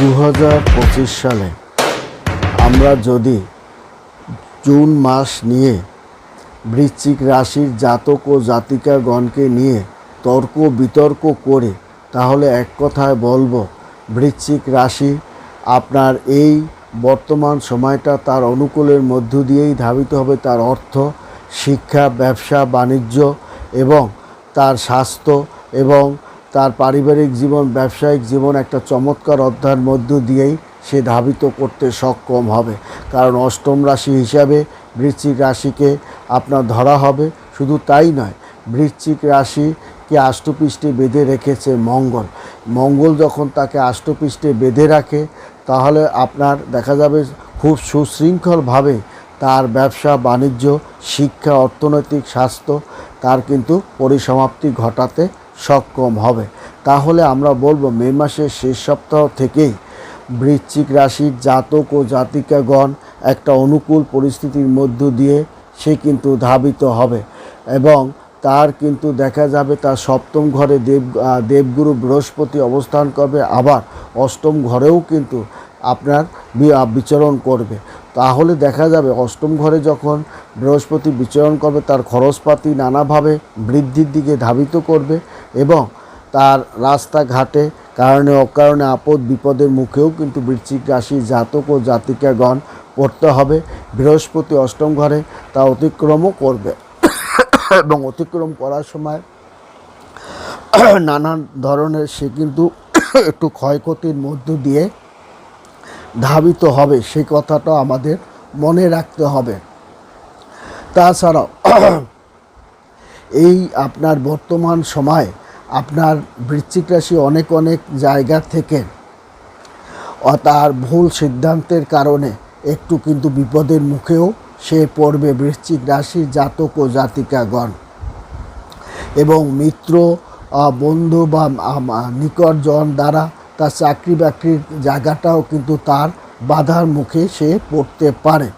দু হাজার পঁচিশ সালে আমরা যদি জুন মাস নিয়ে বৃশ্চিক রাশির জাতক ও জাতিকাগণকে নিয়ে তর্ক বিতর্ক করে, তাহলে এক কথায় বলব, বৃশ্চিক রাশি আপনার এই বর্তমান সময়টা তার অনুকূলের মধ্য দিয়েই ধাবিত হবে তার অর্থ, শিক্ষা, ব্যবসা, বাণিজ্য এবং তার স্বাস্থ্য এবং তার পারিবারিক জীবন, ব্যবসায়িক জীবন একটা চমৎকার অধ্যায়ের মধ্য দিয়েই সে ধাবিত করতে সক্ষম হবে। কারণ অষ্টম রাশি হিসাবে বৃশ্চিক রাশিকে আপনার ধরা হবে। শুধু তাই নয়, বৃশ্চিক রাশিকে আষ্টপৃষ্ঠে বেঁধে রেখেছে মঙ্গল। মঙ্গল যখন তাকে আষ্টপৃষ্ঠে বেঁধে রাখে, তাহলে আপনার দেখা যাবে খুব সুশৃঙ্খলভাবে তার ব্যবসা, বাণিজ্য, শিক্ষা, অর্থনৈতিক স্বাস্থ্য তার কিন্তু পরিসমাপ্তি ঘটাতে সক্ষম হবে। তাহলে আমরা বলব, মে মাসের শেষ সপ্তাহ থেকেই বৃশ্চিক রাশির জাতক ও জাতিকাগণ একটা অনুকূল পরিস্থিতির মধ্য দিয়ে সে কিন্তু ধাবিত হবে এবং তার কিন্তু দেখা যাবে তার সপ্তম ঘরে দেব দেবগুরু বৃহস্পতি অবস্থান করবে, আবার অষ্টম ঘরেও কিন্তু আপনার বিচরণ করবে। তাহলে দেখা যাবে অষ্টম ঘরে যখন বৃহস্পতি বিচরণ করবে, তার খরচপাতি নানাভাবে বৃদ্ধির দিকে ধাবিত করবে এবং তার রাস্তাঘাটে কারণে অকারণে আপদ বিপদের মুখেও কিন্তু বৃশ্চিক রাশি জাতক ও জাতিকাগণ পড়তে হবে। বৃহস্পতি অষ্টম ঘরে তা অতিক্রমও করবে। এবং অতিক্রম করার সময় নানান ধরনের সে কিন্তু একটু ক্ষয়ক্ষতির মধ্য দিয়ে ধাবিত হবে। সেই কথাটা আমাদের মনে রাখতে হবে। তাছাড়াও এই আপনার বর্তমান সময় আপনার বৃশ্চিক রাশি অনেক অনেক জায়গা থেকে তার ভুল সিদ্ধান্তের কারণে একটু কিন্তু বিপদের মুখেও সে পড়বে বৃশ্চিক রাশির জাতক ও জাতিকাগণ। এবং মিত্র বন্ধু বা নিকটজন দ্বারা তার চাকরি বাকরির জায়গাটাও কিন্তু তার বাধার মুখে সে পড়তে পারে।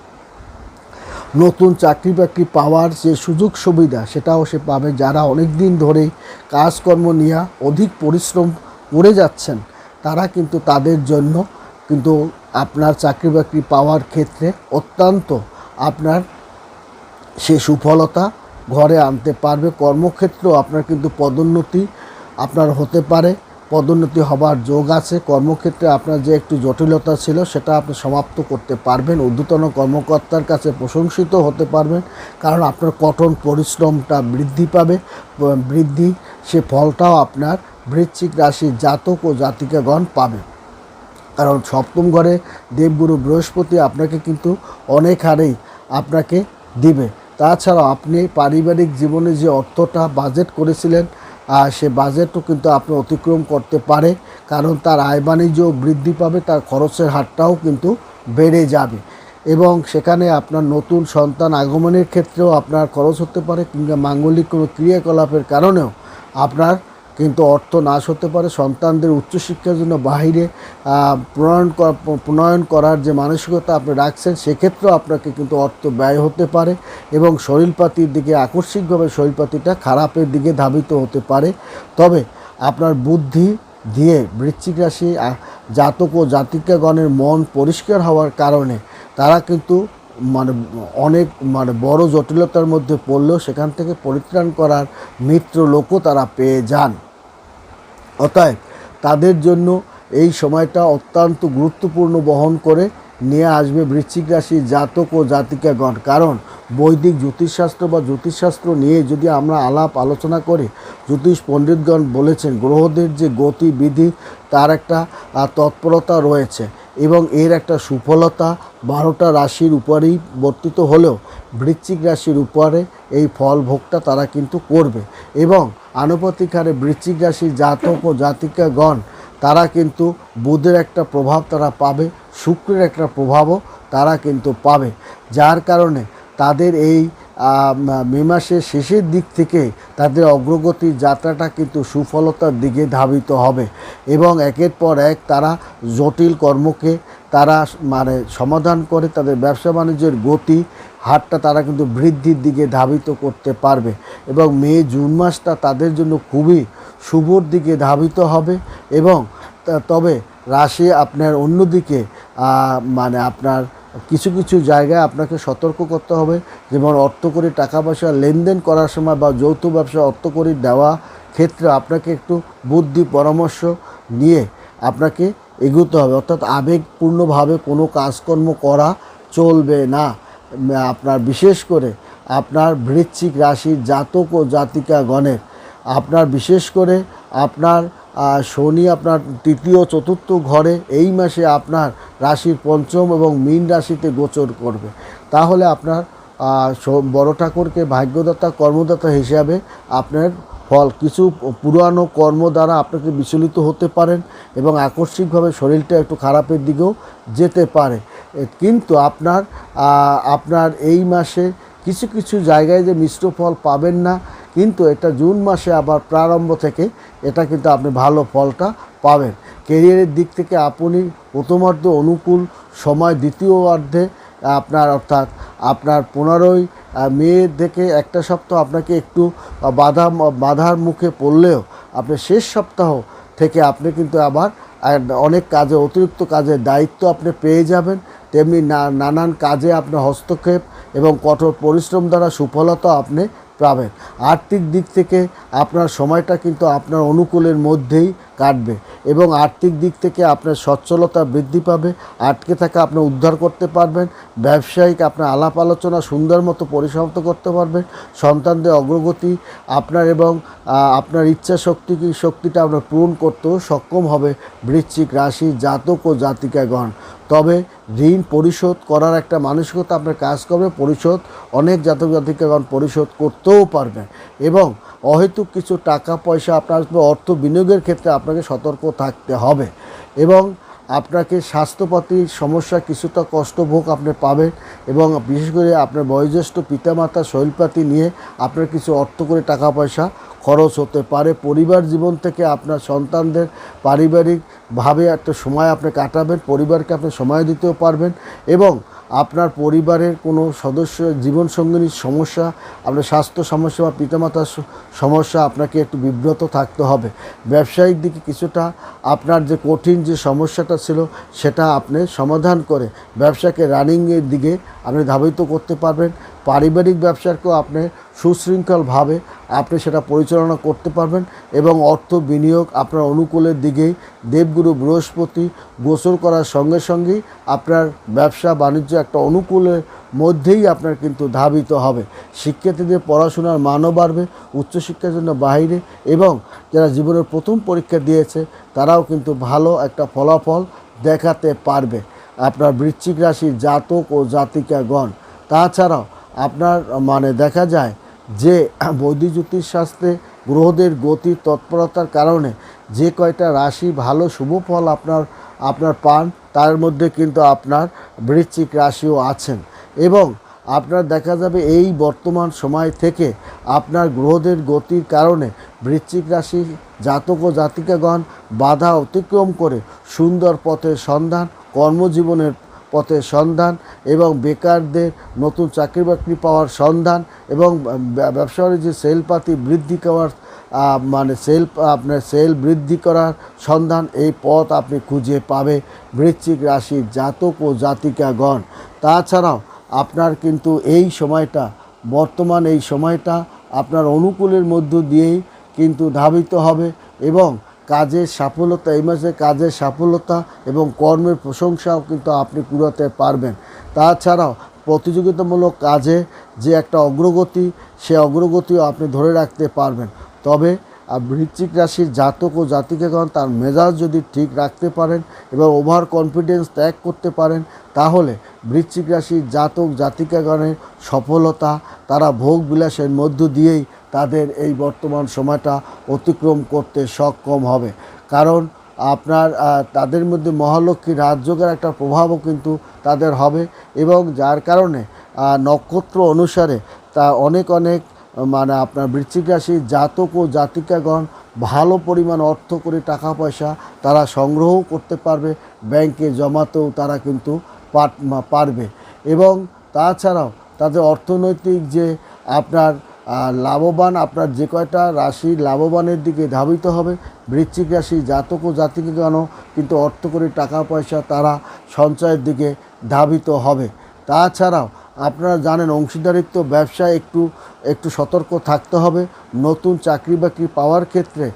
নতুন চাকরি বাকরি পাওয়ার যে সুযোগ সুবিধা, সেটাও সে পাবে যারা অনেক দিন ধরেই কাজকর্ম নিয়ে অধিক পরিশ্রম করে যাচ্ছেন, তারা কিন্তু তাদের জন্য কিন্তু আপনার চাকরি বাকরি পাওয়ার ক্ষেত্রে অত্যন্ত আপনার সে সুফলতা ঘরে আনতে পারবে। কর্মক্ষেত্রেও আপনার কিন্তু পদোন্নতি আপনার হতে পারে। পদোন্নতি হবার যোগ আছে। কর্মক্ষেত্রে আপনার যে একটু জটিলতা ছিল, সেটা আপনি সমাপ্ত করতে পারবেন। ঊর্ধ্বতন কর্মকর্তার কাছে প্রশংসিত হতে পারবেন, কারণ আপনার কঠোর পরিশ্রমটা বৃদ্ধি পাবে। বৃদ্ধি, সে ফলটাও আপনার বৃশ্চিক রাশির জাতক ও জাতিকাগণ পাবে। কারণ সপ্তম ঘরে দেবগুরু বৃহস্পতি আপনাকে কিন্তু অনেক হারেই আপনাকে দিবে। তাছাড়াও আপনি পারিবারিক জীবনে যে অর্থটা বাজেট করেছিলেন সে বাজেটও কিন্তু আপনি অতিক্রম করতে পারে, কারণ তার আয় বাণিজ্য বৃদ্ধি পাবে, তার খরচের হারটাও কিন্তু বেড়ে যাবে। এবং সেখানে আপনার নতুন সন্তান আগমনের ক্ষেত্রেও আপনার খরচ হতে পারে কিংবা মাঙ্গলিক কোনো ক্রিয়াকলাপের কারণেও আপনার কিন্তু অর্থ নাশ হতে পারে। সন্তানদের উচ্চশিক্ষার জন্য বাহিরে প্রণয়ন প্রণয়ন করার যে মানসিকতা আপনি রাখছেন, সেক্ষেত্রেও আপনাকে কিন্তু অর্থ ব্যয় হতে পারে এবং শরীরপাতির দিকে আকস্মিকভাবে শরীরপাতিটা খারাপের দিকে ধাবিত হতে পারে। তবে আপনার বুদ্ধি দিয়ে বৃশ্চিক রাশি জাতক ও জাতিকাগণের মন পরিষ্কার হওয়ার কারণে তারা কিন্তু মানে অনেক মানে বড় জটিলতার মধ্যে পড়লেও সেখান থেকে পরিত্রাণ করার মিত্র লোকও তারা পেয়ে যান। অতএব তাদের জন্য এই সময়টা অত্যন্ত গুরুত্বপূর্ণ বহন করে নিয়ে আসবে বৃশ্চিক রাশির জাতক ও জাতিকাগণ। কারণ বৈদিক জ্যোতিষশাস্ত্র বা জ্যোতিষশাস্ত্র নিয়ে যদি আমরা আলাপ আলোচনা করি, জ্যোতিষ পণ্ডিতগণ বলেছেন গ্রহদের যে গতিবিধি, তার একটা তৎপরতা রয়েছে এবং এর একটা সুফলতা বারোটা রাশির উপরেই বর্তিত হলেও বৃশ্চিক রাশির উপরে এই ফল ভোগটা তারা কিন্তু করবে এবং আনুপাতিক হারে বৃশ্চিক জাতক ও জাতিকাগণ, তারা কিন্তু বুধের একটা প্রভাব তারা পাবে, শুক্রের একটা প্রভাবও তারা কিন্তু পাবে। যার কারণে তাদের এই মে মাসের শেষের দিক থেকে তাদের অগ্রগতির যাত্রাটা কিন্তু সুফলতার দিকে ধাবিত হবে এবং একের পর এক তারা জটিল কর্মকে তারা মানে সমাধান করে তাদের ব্যবসা বাণিজ্যের গতি হারটা তারা কিন্তু বৃদ্ধির দিকে ধাবিত করতে পারবে এবং মে, জুন মাসটা তাদের জন্য খুবই শুভর দিকে ধাবিত হবে এবং তবে রাশি আপনার অন্যদিকে মানে আপনার কিছু কিছু জায়গায় আপনাকে সতর্ক করতে হবে। যেমন অর্থকরী টাকা পয়সা লেনদেন করার সময় বা যৌথ ব্যবসা অর্থকরী দেওয়া ক্ষেত্রে আপনাকে একটু বুদ্ধি, পরামর্শ নিয়ে আপনাকে এগোতে হবে। অর্থাৎ আবেগপূর্ণভাবে কোনো কাজকর্ম করা চলবে না। আপনার বিশেষ করে আপনার বৃশ্চিক রাশির জাতক ও জাতিকাগণের। আপনার বিশেষ করে আপনার শনি আপনার তৃতীয়, চতুর্থ ঘরে এই মাসে আপনার রাশির পঞ্চম এবং মীন রাশিতে গোচর করবে। তাহলে আপনার বড় ঠাকুরকে ভাগ্যদাতা, কর্মদাতা হিসাবে আপনার ফল, কিছু পুরানো কর্ম দ্বারা আপনাকে বিচলিত হতে পারেন এবং আকস্মিকভাবে শরীরটা একটু খারাপের দিকেও যেতে পারে। কিন্তু আপনার আপনার এই মাসে কিছু কিছু জায়গায় যে মিশ্র ফল পাবেন না, কিন্তু এটা জুন মাসে আবার প্রারম্ভ থেকে এটা কিন্তু আপনি ভালো ফলটা পাবেন। কেরিয়ারের দিক থেকে আপনি প্রথমার্ধ অনুকূল, সময় দ্বিতীয় অর্ধে আপনার অর্থাৎ আপনার পনেরোই মে থেকে একটা সপ্তাহ আপনাকে একটু বাধা, বাধার মুখে পড়লেও আপনি শেষ সপ্তাহ থেকে আপনি কিন্তু আবার অনেক কাজে, অতিরিক্ত কাজের দায়িত্ব আপনি পেয়ে যাবেন। তেমনি নানান কাজে আপনি হস্তক্ষেপ এবং কঠোর পরিশ্রম দ্বারা সুফলতা আপনি পাবেন। আর্থিক দিক থেকে আপনার সময়টা কিন্তু আপনার অনুকূলের মধ্যেই কাটবে এবং আর্থিক দিক থেকে আপনার সচ্ছলতা বৃদ্ধি পাবে, আটকে থাকা আপনি উদ্ধার করতে পারবেন, ব্যবসায়িক আপনার আলাপ আলোচনা সুন্দর মতো পরিসমাপ্ত করতে পারবেন, সন্তানদের অগ্রগতি আপনার এবং আপনার ইচ্ছা শক্তি শক্তিটা আপনার পূরণ করতেও সক্ষম হবে বৃশ্চিক রাশি জাতক ও জাতিকাগণ। তবে ঋণ পরিশোধ করার একটা মানসিকতা আপনার কাজ করবে, পরিশোধ অনেক জাতক জাতিকাগণ পরিশোধ করতেও পারবেন এবং অহেতুক কিছু টাকা পয়সা আপনার অর্থ বিনিয়োগের ক্ষেত্রে আপনাকে সতর্ক থাকতে হবে। এবং আপনাকে স্বাস্থ্যপাতির সমস্যা কিছুটা কষ্টভোগ আপনি পাবেন এবং বিশেষ করে আপনার বয়োজ্যেষ্ঠ পিতামাতা, শৈলপাতি নিয়ে আপনার কিছু অর্থ করে টাকা পয়সা খরচ হতে পারে। পরিবার জীবন থেকে আপনার সন্তানদের পারিবারিকভাবে একটা সময় আপনি কাটাবেন, পরিবারকে আপনি সময় দিতেও পারবেন এবং আপনার পরিবারের কোনো সদস্য জীবনসঙ্গিনীর সমস্যা, আপনার স্বাস্থ্য সমস্যা বা পিতামাতার সমস্যা, আপনাকে একটু বিব্রত থাকতে হবে। ব্যবসায়িক দিকে কিছুটা আপনার যে কঠিন যে সমস্যাটা ছিল, সেটা আপনি সমাধান করে ব্যবসাকে রানিংয়ের দিকে আপনি ধাবিত করতে পারবেন। পারিবারিক ব্যবসাকেও আপনি সুশৃঙ্খলভাবে আপনি সেটা পরিচালনা করতে পারবেন এবং অর্থ বিনিয়োগ আপনার অনুকূলের দিকেই দেবগুরু বৃহস্পতি গোসল করার সঙ্গে সঙ্গেই আপনার ব্যবসা বাণিজ্য একটা অনুকূলের মধ্যেই আপনার কিন্তু ধাবিত হবে। শিক্ষার্থীদের পড়াশোনার মানও বাড়বে, উচ্চশিক্ষার জন্য বাইরে এবং যারা জীবনের প্রথম পরীক্ষা দিয়েছে তারাও কিন্তু ভালো একটা ফলাফল দেখাতে পারবে। আপনার বৃশ্চিক রাশির জাতক ও জাতিকাগণ, তাছাড়াও আপনার মানে দেখা যায় যে বৈদিক জ্যোতিষশাস্ত্রে গ্রহদের গতি তৎপরতার কারণে যে কয়টা রাশি ভালো শুভ ফল আপনার আপনার পান, তার মধ্যে কিন্তু আপনার বৃশ্চিক রাশিও আছেন। এবং আপনার দেখা যাবে এই বর্তমান সময় থেকে আপনার গ্রহদের গতির কারণে বৃশ্চিক রাশি জাতক ও জাতিকাগণ বাধা অতিক্রম করে সুন্দর পথের সন্ধান, কর্মজীবনের পথের সন্ধান এবং বেকারদের নতুন চাকরি বাকরি পাওয়ার সন্ধান এবং ব্যা- ব্যবসার যে সেলপাতি বৃদ্ধি করার মানে সেল, আপনার সেল বৃদ্ধি করার সন্ধান এই পথ আপনি খুঁজে পাবে বৃশ্চিক রাশির জাতক ও জাতিকাগণ। তাছাড়াও আপনার কিন্তু এই সময়টা, বর্তমান এই সময়টা আপনার অনুকূলের মধ্য দিয়েই কিন্তু ধাবিত হবে এবং কাজের সাফল্যতা, এই মাসে কাজের সাফল্যতা এবং কর্মের প্রশংসাও কিন্তু আপনি কুড়াতে পারবেন। তাছাড়াও প্রতিযোগিতামূলক কাজে যে একটা অগ্রগতি, সে অগ্রগতিও আপনি ধরে রাখতে পারবেন। তবে আর বৃশ্চিক রাশির জাতক ও জাতিকাগণ তার মেজাজ যদি ঠিক রাখতে পারেন এবং ওভার কনফিডেন্স ত্যাগ করতে পারেন, তাহলে বৃশ্চিক রাশির জাতক জাতিকাগণের সফলতা, তারা ভোগ বিলাসের মধ্য দিয়েই তাদের এই বর্তমান সময়টা অতিক্রম করতে সক্ষম হবে। কারণ আপনার তাদের মধ্যে মহালক্ষ্মী রাজযোগের একটা প্রভাবও কিন্তু তাদের হবে এবং যার কারণে নক্ষত্র অনুসারে তা অনেক অনেক মানে আপনার বৃশ্চিক রাশির জাতক ও জাতিকাগণ ভালো পরিমাণ অর্থ করে টাকা পয়সা তারা সংগ্রহ করতে পারবে, ব্যাংকে জমাতেও তারা কিন্তু পার- পারবে। এবং তাছাড়াও তাদের অর্থনৈতিক যে আপনার লাভবান আপনার যে কয়টা রাশি লাভবানের দিকে ধাবিত হবে, বৃশ্চিক রাশি জাতক ও জাতিকাগণও কিন্তু অর্থকরী টাকা পয়সা তারা সঞ্চয়ের দিকে ধাবিত হবে। তাছাড়াও আপনারা জানেন অংশীদারিত্ব, ব্যবসায় একটু একটু সতর্ক থাকতে হবে। নতুন চাকরি বাকরি পাওয়ার ক্ষেত্রে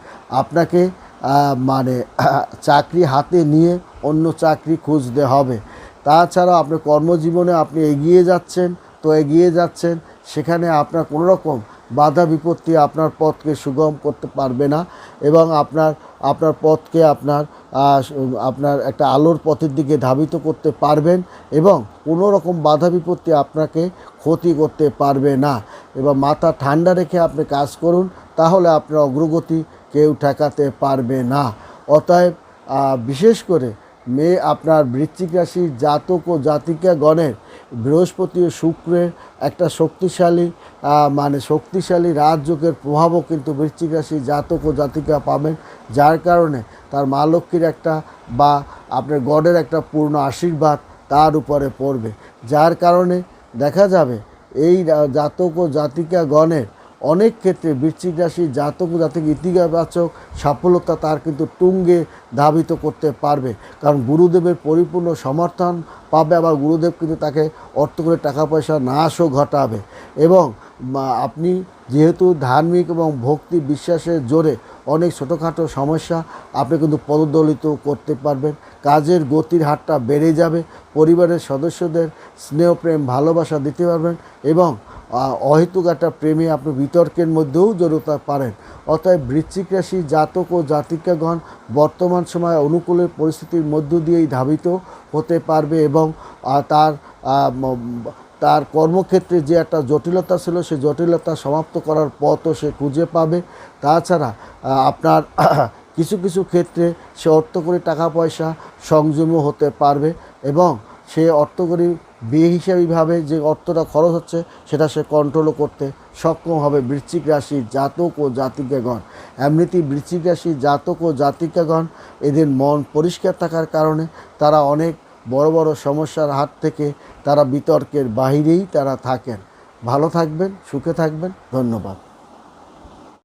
আপনাকে মানে চাকরি হাতে নিয়ে অন্য চাকরি খুঁজতে হবে। তাছাড়াও আপনার কর্মজীবনে আপনি এগিয়ে যাচ্ছেন, তো এগিয়ে যাচ্ছেন। সেখানে আপনার কোনো রকম বাধা বিপত্তি আপনার পথকে সুগম করতে পারবে না এবং আপনার আপনার পথকে আপনার আপনার একটা আলোর পথের দিকে ধাবিত করতে পারবেন এবং কোনো রকম বাধা বিপত্তি আপনাকে ক্ষতি করতে পারবে না। এবং মাথা ঠান্ডা রেখে আপনি কাজ করুন, তাহলে আপনার অগ্রগতি কেউ ঠেকাতে পারবে না। অতএব বিশেষ করে মেয়ে আপনার বৃশ্চিক রাশির জাতক ও জাতিকা গণের বৃহস্পতি ও শুক্রের একটা শক্তিশালী মানে শক্তিশালী রাজযোগের প্রভাবও কিন্তু বৃশ্চিক রাশির জাতক ও জাতিকা পাবেন, যার কারণে তার মা লক্ষ্মীর একটা বা আপনার গডের একটা পূর্ণ আশীর্বাদ তার উপরে পড়বে। যার কারণে দেখা যাবে এই জাতক ও জাতিকা গণের অনেক ক্ষেত্রে বৃশ্চিক রাশির জাতক জাতক ইতিবাচক সাফল্যতা তার কিন্তু তুঙ্গে ধাবিত করতে পারবে। কারণ গুরুদেবের পরিপূর্ণ সমর্থন পাবে আবার গুরুদেব কিন্তু তাকে অর্থ করে টাকা পয়সা নাশও ঘটাবে। এবং আপনি যেহেতু ধার্মিক এবং ভক্তি বিশ্বাসের জোরে অনেক ছোটোখাটো সমস্যা, আপনি কিন্তু পদদলিত করতে পারবেন। কাজের গতির হারটা বেড়ে যাবে, পরিবারের সদস্যদের স্নেহ, প্রেম, ভালোবাসা দিতে পারবেন এবং অহেতুক একটা প্রেমে আপনি বিতর্কের মধ্যেও জড়িত পারেন। অতএব বৃশ্চিক রাশি জাতক ও জাতিকাগণ বর্তমান সময়ে অনুকূলের পরিস্থিতির মধ্য দিয়েই ধাবিত হতে পারবে এবং তার তার কর্মক্ষেত্রে যে একটা জটিলতা ছিল সেই জটিলতা সমাপ্ত করার পথও সে খুঁজে পাবে। তাছাড়া আপনার কিছু কিছু ক্ষেত্রে সে অর্থ করে টাকা পয়সা সংযমও হতে পারবে এবং সে অর্থকরী বেহিসাবিভাবে যে অর্থটা খরচ হচ্ছে, সেটা সে কন্ট্রোলও করতে সক্ষম হবে বৃশ্চিক রাশির জাতক ও জাতিকাগণ। এমনিতেই বৃশ্চিক রাশির জাতক ও জাতিকাগণ, এদের মন পরিষ্কার থাকার কারণে তারা অনেক বড় বড় সমস্যার হাত থেকে তারা বিতর্কের বাহিরেই তারা থাকেন। ভালো থাকবেন, সুখে থাকবেন, ধন্যবাদ।